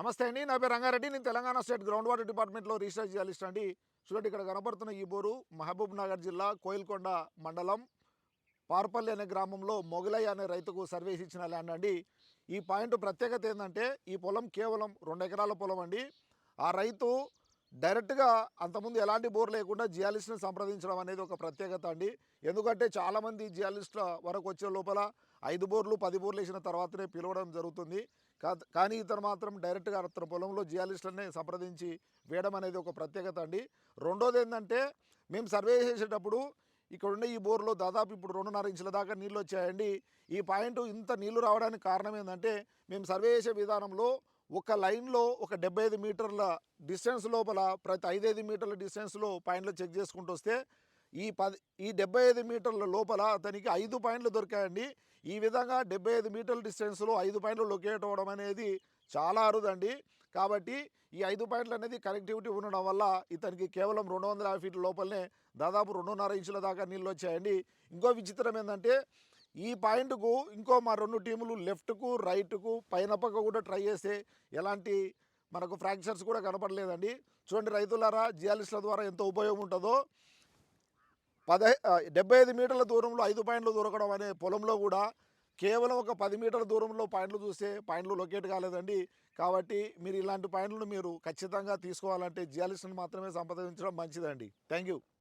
నమస్తే అండి నా పేరు రంగారెడ్డి. నేను తెలంగాణ స్టేట్ గ్రౌండ్ వాటర్ డిపార్ట్మెంట్లో రీసెర్చ్ జర్నలిస్ట్ అండి. చూడండి ఇక్కడ కనపడుతున్న ఈ బోరు మహబూబ్ నగర్ జిల్లా కోయిల్కొండ మండలం పార్పల్లి అనే గ్రామంలో మొగలయ్య అనే రైతుకు సర్వీస్ ఇచ్చిన ల్యాండ్ అండి. ఈ పాయింట్ ప్రత్యేకత ఏంటంటే ఈ పొలం కేవలం రెండు ఎకరాల పొలం అండి. ఆ రైతు డైరెక్ట్గా అంతకుముందు ఎలాంటి బోర్ లేకుండా జియాలిస్ట్ని సంప్రదించడం అనేది ఒక ప్రత్యేకత అండి. ఎందుకంటే చాలామంది జియాలిస్ట్ల వరకు వచ్చే లోపల ఐదు బోర్లు పది బోర్లు వేసిన తర్వాతనే పిలవడం జరుగుతుంది. కా- కానీ ఇతను మాత్రం డైరెక్ట్గా అతని పొలంలో జియాలిస్టులనే సంప్రదించి వేయడం అనేది ఒక ప్రత్యేకత అండి. రెండోది ఏంటంటే మేము సర్వే చేసేటప్పుడు ఇక్కడ ఉండే ఈ బోర్లో దాదాపు ఇప్పుడు రెండున్నర ఇంచుల దాకా నీళ్ళు వచ్చాయండి. ఈ పాయింట్ ఇంత నీళ్ళు రావడానికి కారణం ఏంటంటే మేము సర్వే చేసే విధానంలో ఒక లైన్లో ఒక డెబ్బై ఐదు మీటర్ల డిస్టెన్స్ లోపల ప్రతి ఐదైదు మీటర్ల డిస్టెన్స్లో పాయింట్లు చెక్ చేసుకుంటూ వస్తే ఈ పది ఈ డెబ్బై ఐదు మీటర్ల లోపల అతనికి ఐదు పాయింట్లు దొరికాయండి. ఈ విధంగా డెబ్బై ఐదు మీటర్ల డిస్టెన్స్లో ఐదు పాయింట్లు లొకేట్ అవ్వడం అనేది చాలా అరుదండి. కాబట్టి ఈ ఐదు పాయింట్లు అనేది కనెక్టివిటీ ఉండడం వల్ల ఇతనికి కేవలం రెండు వందల యాభై ఫీట్ల లోపలనే దాదాపు రెండున్నర ఇంచుల దాకా నీళ్ళు వచ్చాయండి. ఇంకో విచిత్రం ఏంటంటే ఈ పాయింట్కు ఇంకో మా రెండు టీములు లెఫ్ట్కు రైట్కు పైన పక్క కూడా ట్రై చేస్తే ఎలాంటి మనకు ఫ్రాక్చర్స్ కూడా కనపడలేదండి. చూడండి రైతులారా జియాలిస్ట్ల ద్వారా ఎంత ఉపయోగం ఉంటుందో. పదహై డెబ్బై ఐదు మీటర్ల దూరంలో ఐదు పాయింట్లు దొరకడం అనే పొలంలో కూడా కేవలం ఒక పది మీటర్ల దూరంలో పాయింట్లు చూస్తే పాయింట్లు లొకేట్ కాలేదండి. కాబట్టి మీరు ఇలాంటి పాయింట్లను మీరు ఖచ్చితంగా తీసుకోవాలంటే జియాలిస్ట్ని మాత్రమే సంప్రదించడం మంచిదండి. Thank you